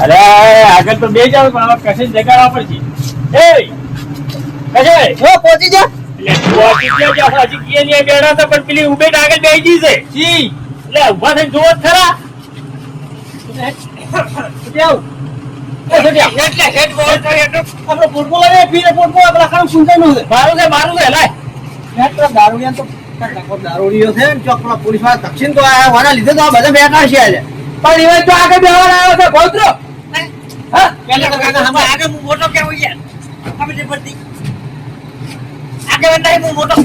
અરે આગળ તો બે જાવ પણ હવે કશે જગાડવા પડશે. એ કશે? જો પહોંચી જા. દારૂડિયા છે ને ચોક પોલીસવાળા દક્ષિણ તો આયા હોવાના લીધે તો આ બધા બેઠા છે આજે. પણ એવા તો આગળ બેહવાના આવ્યો છે ભોતરો હા? પેલા તો કાકા હમણાં આગળ હું મોટો કેવો યાર આપણે જે આગળ હું મોટો.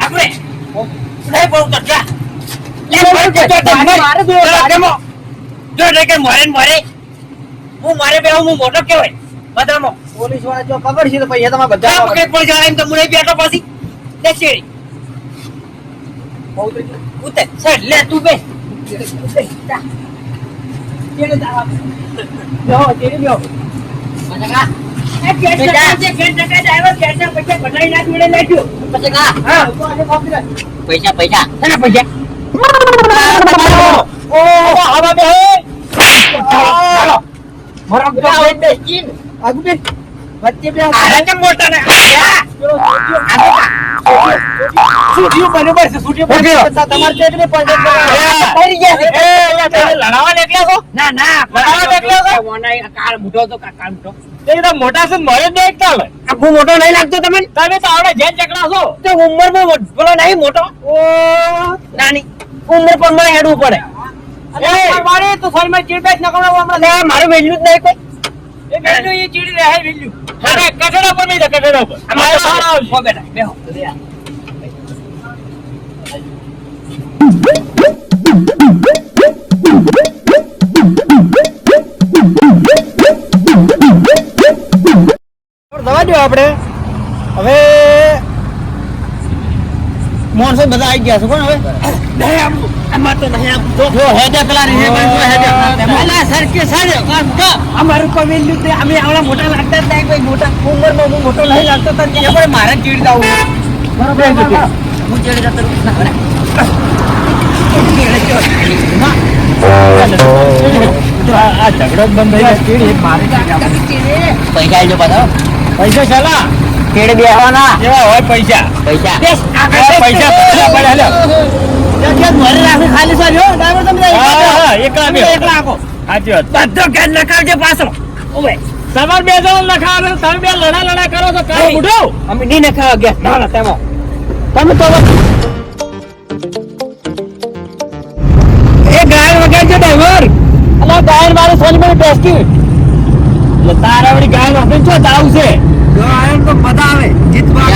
આપણે નહીં બહુ લે મારે જો કે મારે હું મારે બે હું મોટો કેવાય બધામો પોલીસવાળા જો છે તો તમારે બધા પકડ પડી જાય એમ તો મુને બેઠો પાછી. લે શેરી. ઉતર સર લે તું બે આજે પૈસા. પૈસા. શેના પૈસા મારા વચ્ચે બે આ કેમ મોટા ને? સુટ્યું બરોબર છે સુટ્યું બરોબર છે. તમારે ચેટલી પડી ગયા છે. એ તમે લડાવા નીકળ્યા છો? ના ના બરાબર નીકળ્યો છો? મોના કાળ મોટો તો કાળ મોટો એ મોટા છે ને જ નહીં ચાલે આ મોટો નહીં લાગતો તમે તમે તો આવડે જેન ચકડા છો. તો ઉંમરમાં મો- પેલો નહીં મોટો? ઓ નાની. ઉંમર પર મને હેડવું પડે. અરે મારે તો શરીરમાં ચીડ બેસ નકળો હમણાં મારું વેલ્યુ જ નહીં કોઈ. એ વેલ્યુ એ ચીડી રહે વેલ્યુ. અરે કઠેડા પર નહીં તો કઠેડા પર. અમારે સારા આવશે. હો બેટા બેહો. દવા દો આપણે. હવે માણસો બધા આવી ગયા છે. કોણ હવે? તો નહીં હેડે પેલા રીહે અમારું જ. નહીં અમે આવડા મોટા લાગતા જ નહીં. મોટા ઉંમરમાં હું મોટો નહીં લાગતો તો એ પણ મારે ચીડ જવું બરોબર હું ચીડ જતો આ ઝઘડો બંધ થઈ ચીડી મારે પૈસા જો બધા પૈસા ચાલા ચીડ બેહવાના. કેવા હોય પૈસા. પૈસા. પૈસા પૈસા પડ્યા પડ્યા લ્યો. મારે રાખે ખાલી સર જો ડ્રાઈવર તમે હા, હા, એકલા એકલા આખો સાચી વાત. બધો ઘેર નખાવજે પાછો. ઓવે. તમારે બે જણ લખાવે તમે બે લડા લડા કરો તો કામ ઉઠો. અમે નહીં નખાવા ગયા. ના ના તેમાં. તમે તો એ ગાયન વગાડ છે ડ્રાઈવર. અલા ગાયન મારે સોની મને એટલે તારા વળી ગાયન વગર ચો દાવ છે? ગાયન તો બતાવે જીતવા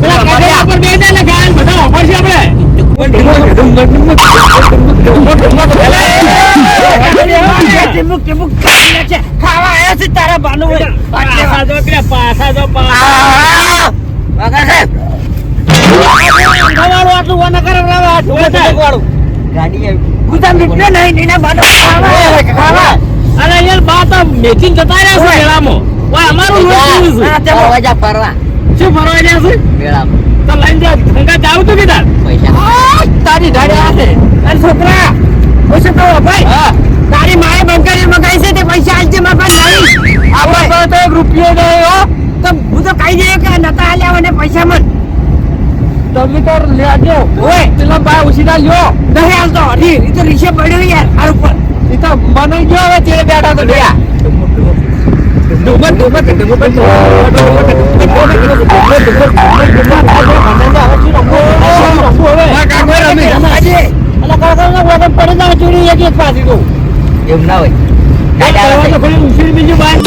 પેલા પર બે ગાયન બધા વાપરશે આપણે. ખાવા આયા છે તારા બાનું પાછા જો પાછા જો ગાડી નહીં ખાવા અરે યાર બા તો મેચિંગ જતા રહ્યા છે મેળામાં. અમારું શું ફરવા રહ્યા છે? મેળામાં. તો લઈને જા ગંગા જાવ તો કીધા. પૈસા. તારી ગાડી આ છે અરે છોકરા ઓય છોકરા ભાઈ? હા. તારી માએ બંકારી મગાઈ છે તે પૈસા આલજે મફત નહીં. આપણે પાસે તો એક રૂપિયો નહીં હો. તો હું તો કહી દઈએ કે નતા આલ્યા મને પૈસા મત તમે તો લેજો ઓય. પેલા ભાઈ ઉછીના લ્યો. નહીં હાલતો. હરી એ તો રીસે પડ્યો યાર આ ઉપર. એ તો મને ગયો હવે તે બેઠા તો લ્યા. એવું ના હોય ઉછીર બીજું બાય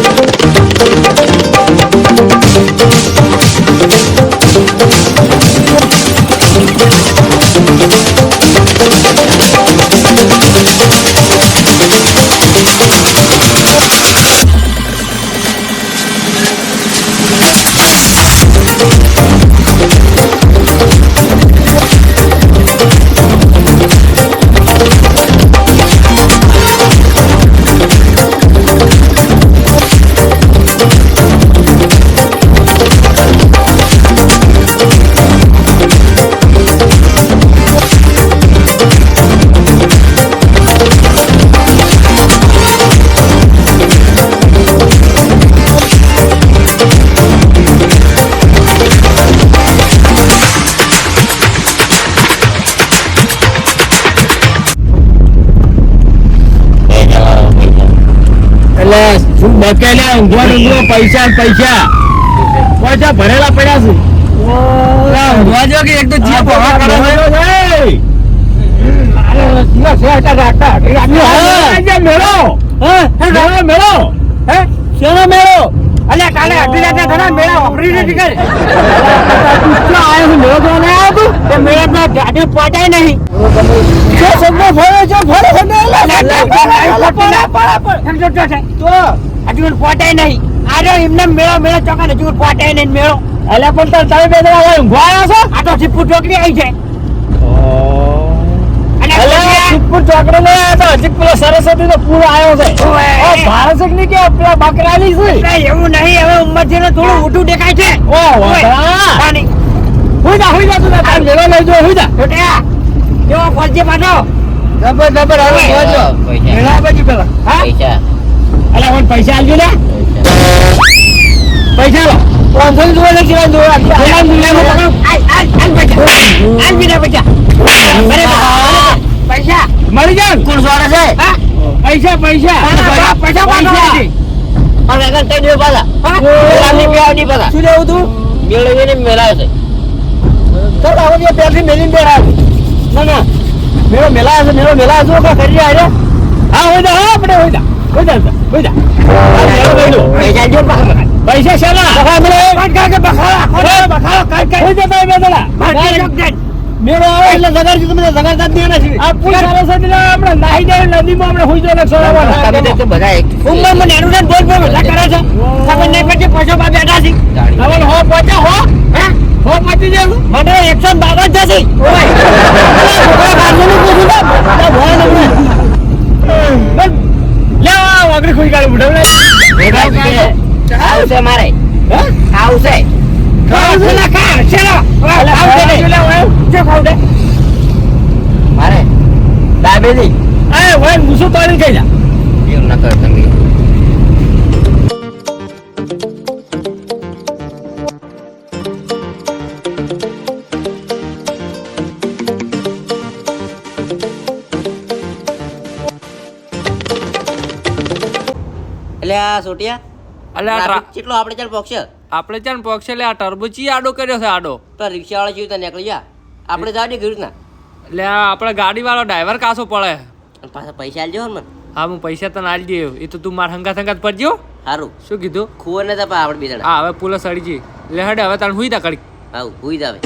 Thank you. શું બકેલે ઊંઘવા ઊંઘવા પૈસા જ પૈસા. પૈસા ભરેલા પડ્યા છે. ઊંઘવા જો કે એક તો જીવ ભરવા કરે છે. અલ્યા કાલે અઢી મેળા વાપરી નથી કરે. તે મેળામાં ગાડી પહોંચાય નહીં. હજુ પહોંચાય નહીં. આરે એમને મેળો મેળો ચોકા હજુ પહોંચાય નહીં મેળો. એટલે પણ તમે બે જણા ઊંઘવા આવ્યા છો? આ તો સીપુ ચોકડી આવી છે અલ્યા સિદ્ધપુર ચોકડે લઈ આવ્યા હતા હજી પેલો સરસ્વતી નો પૂર આવ્યો છે ઓવે. ઓ, કે પેલા બકરાલી છે એવું નહીં હવે ઉંમર ને થોડું ઊંધું દેખાય છે ઓ, વાહ. તાની. હુઈ જા હુઈ જા તું તાર લેવા લઈ જો હુઈ જા છોટ્યા, કેવો ફરજે પાછો જબર જબર હાલો ઊંઘવા જો. બાજુ પેલા હા અલ્યા મને પૈસા આલજો ને પૈસા લો પાંચસો ની બીજા પૈસા. પૈસા. મળી જાય કોણ સોરે છે? પૈસા પૈસા. દે શું લેવું તું? મેળવીને છે. આવો જે મેલીને ના ના. મેલા છે મેળો મેલા છે કા કરી આરે હા હોય જા હા આપણે હોય હોય હોય પૈસા જો પાછા પૈસા શેના બખા મેળો બખા કે બખાડા, ખોટા બખાડો, કાઢ કાઢ. હોય. મેળો આવે એટલે જગાડજો તમે જગાડતા જ નહીં નથી આ પૂછ સરસ હતી ને આપણે નાહી જાય નદીમાં આપણે હુઈ જાય સોરાવાના તમે તો બધા એક ઉંમરમાં નેનું ને બોલ બોલ બધા કરે છે. ખબર નહીં પડતી પૈસા બા બેઠા છે. હવે હો પહોંચે હો. હે? હો પહોંચી જાય મને એકસો બાવન થશે. લે આ વાગડી ખુઈ કાઢી આવશે મારે. આવશે ખા છેલ્લા મારે? દાબેલી એ વાય મૂસો તારી કઈ જા એવું ના કર તમે. એટલે આ સોટિયા? અલ્યા આ કેટલો? આપણે ચાલ પોક્ષે આપણે ચાલ પોક્ષે લે આ ટર્બોચી આડો કર્યો છે આડો. તો રિક્ષાવાળા જેવી તો નીકળી જા આપણે ગાડી કર્યું ના. એટલે આપણે ગાડી વાળો ડ્રાઈવર કાસો પડે. પાછા પૈસા આલજો મને. હા હું પૈસા તને આલી દે એ તો તું માર હંગા હંગાત પડજો સારું શું કીધું? ખુવર ને તપા આપણે બીજા હા હવે પુલો સડી જઈ લે હડે હવે તને હુઈ તા કડી આવું હુઈ જાવે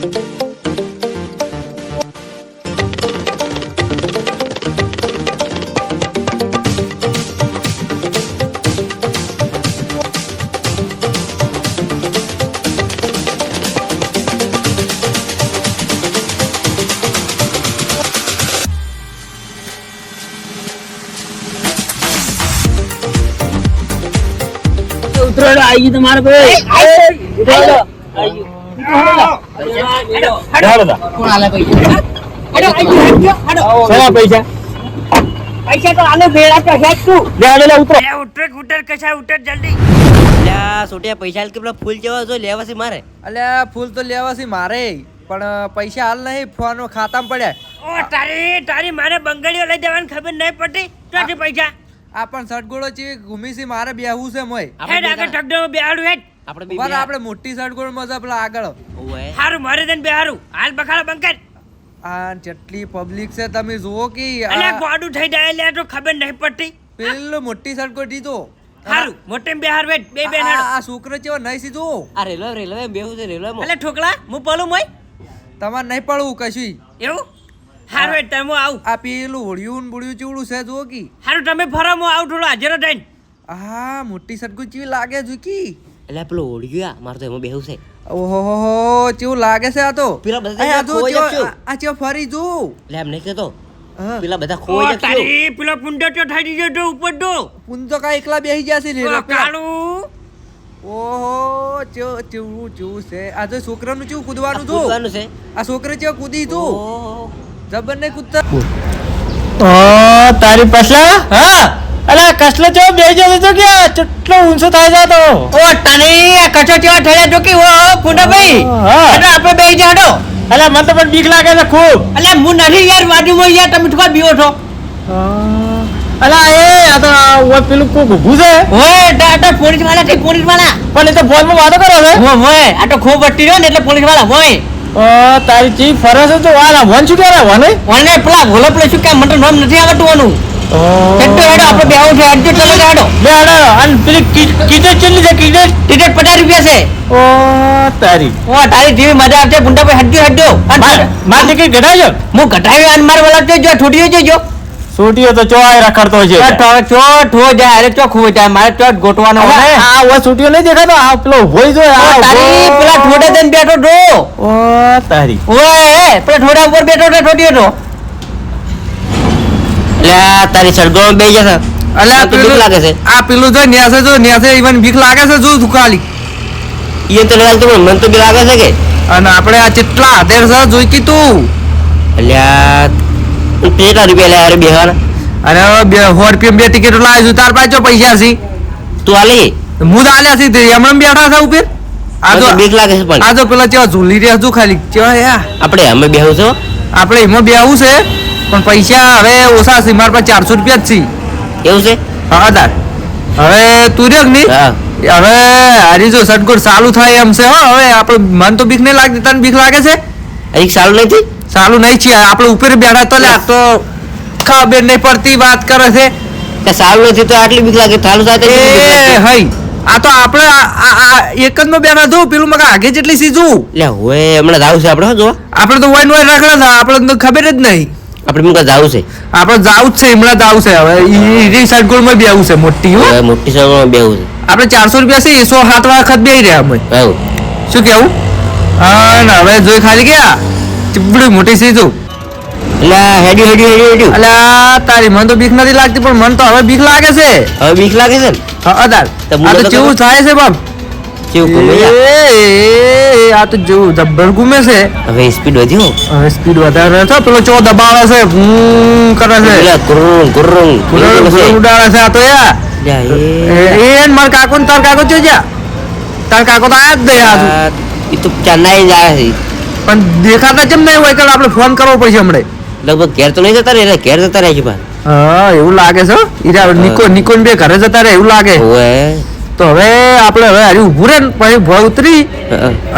ઉતરેલો આવી તમારે ભાઈ પૈસા? પૈસા. તો ભેળા તો તું. ઉતરો કશા જલ્દી. અલ્યા સોટિયા પૈસા આલ કે પેલા ફૂલ જેવા જો લેવા છે મારે? અલ્યા ફૂલ તો લેવા છે મારે પણ પૈસા હાલ નહીં ફોન ખાતામાં પડ્યા. ઓ તારી તારી મારે બંગડીઓ લઈ જવાની ખબર નહીં પડતી. ક્યાંથી પૈસા? આ પણ સટગોળો છે ઘૂમી છે મારે બેહવું છે મોય. હેડ આગળ ટકડો બેહાડું હેડ. આપણે બે ઊભા આપણે મોટી સટગોળ મજા પેલા આગળ. ઓય હારું મારે તને બેહારું હાલ બખાડો બંકર. આ જેટલી પબ્લિક છે તમે જુઓ કે અલે ગોડું થઈ જાય લે તો ખબર નહીં પડતી. પેલો મોટી સટગોળ દીધો હારું મોટે બેહાર બેટ બે બે આ- નાડો આ છોકરો ચેવો નહીં સીધો? આ રેલવે રેલવે બેહું છે રેલવે અલે ઠોકળા હું પલું મોય? તમારે નહીં પડવું કશું. એવું? હારું તમે આવું. આ પેલું હોળિયું ને બુળિયું ચેવડું છે જુઓ કી. હારું તમે ફરો હું આવું થોડો હાજર થઈને આ મોટી સટગોળ ચેવી લાગે જુકી એટલે પેલો હોળિયું આ મારે તો એમાં બેહું છે. ઓહો ચેવું લાગે છે આ તો. પેલા બધા આ જો જશું. આ- ચેવો ફરી જો એટલે એમ નહીં કહેતો. પેલા બધા ખોઈ જશે તારી પેલો પુંડો તો થઈ દીધો તો ઉપર તો પુંડો કા એકલા બેહી ગયા છે ઓ રેલા પેલા. કાળું. ઓહો ચેવું ચેવું છે. આ તો છોકરાનું ચેવું કૂદવાનું તો કૂદવાનું છે. આ છોકરો ચેવો કૂદી તું ઓહો. જબર ને ઓ તારી પસલા? હા. અલા કસલો ચો બેજો તો કે ચટલો ઊંચો થાય જાતો. ઓ તને કચો ચો ઠેલા તો કે ઓ પુંડો ભાઈ? હા. એટલે જાડો અલ્યા મને તો પણ બીક લાગે છે ખૂબ. અલા હું નથી યાર બાજુમાં યાર તમે શું બીવો છો. અલા એ આ તો ઓ પેલું કો ગુગુ છે. ઓય ડાટા પોલીસવાળા છે પોલીસવાળા પણ એ તો ફોનમાં વાતો કરો છે? હો મોય આ તો ખૂબ અટી રહ્યો ને એટલે પોલીસવાળા ઓ તારી ચી ફરે છે તો વાલા વન શું કરે વન? ઓને પેલા ભોલો પેલો શું કે તો નામ નથી આવતું આનું કેટલું હેડો આપણે બે આવું છે અડજો ચલો હેડો. બે હેડો અને પેલી કીટેટ કેટલી છે કીટેટ ટિકિટ પચાસ રૂપિયા છે. ઓ તારી. ઓ તારી જેવી મજા આવશે ગુંડા પર હડજો હડજો માર ટિકિટ ઘટાડજો હું ઘટાડ્યો અને મારે વાળા જો ઠોટીઓ જોજો છોટીઓ તો ચોય રખડતો છે ચોટ હો જાય અરે ચો હો જાય મારે ચોટ ગોટવાનો હોય આ ઓ છોટીઓ નહીં દેખાતો આ પેલો હોય જો આ તારી પેલા ઠોડે જઈને બેઠો ડો ઓ તારી. ઓય પેલા ઠોડા ઉપર બેઠો તો ઠોટીઓ તો. તારી સળગો બે જશે અલે તો પેલું લાગે છે. આ પેલું જો ન્યાસે જો ન્યાસે ઈવન બીક લાગે છે જો દુકાલી એ તો લાગતું પણ મન તો બી લાગે છે કે. અને આપણે આ કેટલા હાથેર છે જોઈ કી તું અલ્યા કેટલા રૂપિયા લે અરે બેહાર અરે બે સો રૂપિયા બે ટિકિટ લાવી છું તાર પાછો પૈસા છે. તું આલી? હું તો આલ્યા છે એમણે બેઠા છે ઉપર આ તો બીક લાગે છે પણ. આ જો પેલા ચેવા ઝૂલી રહ્યા છું ખાલી. ચેવા યા. આપણે અમે બેહું છો. આપણે એમાં બેહવું છે પણ પૈસા હવે ઓછા છે મારા પાસે ચારસો રૂપિયા જ છે. એવું છે? હા તાર. હવે તું રહ્યો નહીં હવે હારી જો સટકોટ ચાલુ થાય એમ છે હો. હવે આપણે મન તો બીક નહીં લાગતી તને બીક લાગે છે? એક સારું નથી? ચાલુ નહીં છે. આપણે ઉપર બેઠા તો લે આ તો ખબર નહીં પડતી વાત કરે છે. કે સાલ નથી તો આટલી બીક લાગે કેટલી બીક એ? હઈ. આ તો આપણે એક જ નો બેઠા જો પેલું મગા આગે જેટલી સીધું. લે હોય હમણાં જાવ છે આપણે હો જોવા? આપણે તો વાઈન વાઈન રાખડા હતા આપણે તો ખબર જ નહીં. આપણે મુકા જાવ છે. આપણે જાવ જ છે હમણાં જાવ છે હવે ઈ સટકોટમાં બેવું છે મોટી હો. મોટી સભામાં બેવું છે. આપણે ચારસો રૂપિયા છે સો સાત વખત બે રહ્યા અમે. શું કેવું? હા ના હવે જોઈ ખાલી ગયા. ચીબડી મોટી સીધું એટલે હેડ્યું હેડ્યું હેડ્યું હેડ્યું. અલ્યા તારી મને તો બીક નથી લાગતી પણ મને તો હવે બીક લાગે છે. હવે બીક લાગે છે હા અદાર આ તો કેવું થાય છે બાપ? કેવું એ, એ, આ તો જેવું જબ્બર ઘૂમે છે. હવે સ્પીડ વધ્યો? હવે સ્પીડ વધારે છે પેલો ચો દબાવે છે હું કરે છે એટલે કુરુંગ કુરુંગ. ઉડાડે છે આ તો યા એ એ એ માર કાકો તાર કાકો ચો જા તાર કાકો તો આયા જ દે આ તો ચેન્નાઈ જાય છે પણ દેખાતા કેમ નહીં હોય કાલે આપણે ફોન કરવો પડશે હમણે. લગભગ ઘેર તો નહીં જતા રહે એટલે ઘેર જતા રહે છે ભાઈ હા એવું લાગે છે ઈરા નિકો નિકો બે ઘરે જતા રહે એવું લાગે. ઓએ તો હવે આપણે હવે હારી ઊભું રે ને પછી ભોય ઉતરી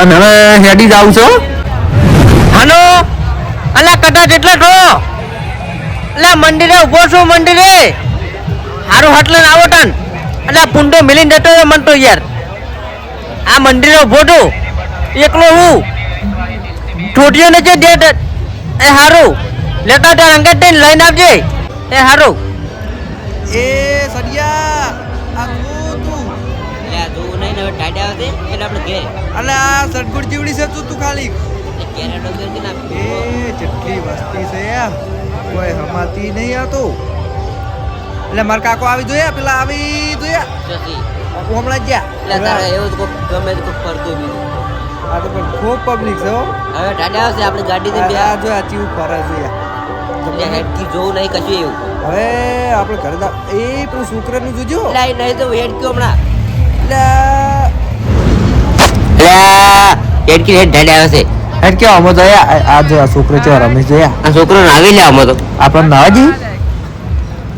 અને હવે હેડી જ આવું છો હાલો. અલા કટા જેટલા છો અલા મંદિરે ઊભો છું મંદિરે. હારું હાટલે આવો ટન અલા પુંડો મિલીને જતો મન તો યાર. આ મંદિરે ઊભો છું. એકલો હું. ઠોટીઓ ને જે ડેટ એ હારું. લેતા તાર અંગત તે લઈને આવજે. એ સારું એ સરિયા આ તું તું. તું નહીં હવે ટાડા આવે એટલે આપણે ઘેર. અલે આ સટગુડ જીવડી છે તું તું ખાલી. ઘેર ડોક્ટર કે ના એ જેટલી વસ્તી છે કોઈ હમાતી નહીં આ તો. એટલે માર કાકો આવી જોયા? પેલા આવી જોયા? હમણાં જ્યાં એટલે તારે એવું ગમે તો કરતું બીજું. આ તો પણ ખૂબ પબ્લિક છે હો. હવે ટાટા આવશે આપણે ગાડી થી બે આ જો આ ચીવ ફરે છે તમને એટલે હેડકી જોવું નહીં કશું એવું. હવે આપણે ઘરે દા એ પેલું છોકરાનું જોજો. એટલે નહીં તો હેડક્યો હમણાં. લે હેડકી હેડ ઢાડે આવે છે હેડ કે આમાં જોયા આ જો આ છોકરો છે રમેશ જોયા આ છોકરો આવી લે આમાં તો. આપણે ના જી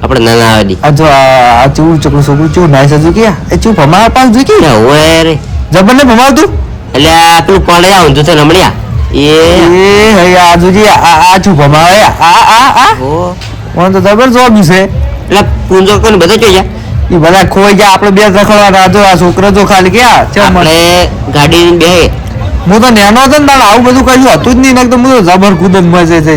આપણે ના ના દી આ જો આ આ ચૂ છોકરો છોકરું ચૂ નાઈ સજુ કે એ ચૂ ભમાવા પાસ જોઈ કે ઓય રે. જબર ને ભમાવતું? એટલે આ પેલું પાડે આવું તો રમણ્યા એ. એ હઈ આજુજી આ આ ભમાવે આ આ આ. ઓ. મને તો જબર જોબી છે. એટલે પૂંજો કોને બધા જોઈ જાય એ બધા ખોઈ ગયા આપણે બે રખડવાના જો આ છોકરો તો ખાલી ગયા છે આપણે ગાડી બે. હું તો નેનો હતો ને તારે આવું બધું કશું હતું જ નહીં નકર તો હું તો જબર કુદત મજે છે.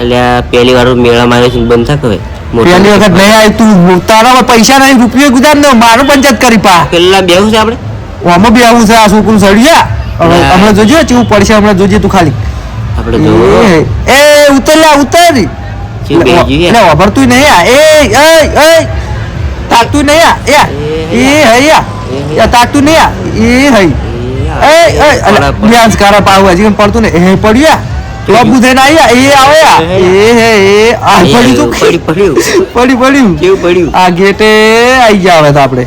એટલે પહેલી વાર મેળા મારે છે બંધ થાક હવે. પહેલી વખત નહીં આવી તું તારા પૈસા નહીં રૂપિયો ગુજાર ને મારું પંચાયત કરી પા. પેલા બેહું છે આપણે? આમાં બી આવું છે આ છોકરું સળિયા હવે હમણાં જોજો ચેવું પડશે હમણાં જોજે તું ખાલી. આપણે એ ઉતર લે ઉતર એટલે વાપરતું નહીં આ. એ એ એ તાકતું નહીં આ. એ એ હૈયા. એ તાકતું નહીં આ. એ હૈ. એ અલે કારા પાવ હજી પડતું ને એ પડ્યા. બાબુ થઈને એ આવ્યા એ હે એ આ પડ્યું તું. પડ્યું. પડ્યું. પડ્યું? આ ગેટે આઈ ગયા હવે તો આપણે.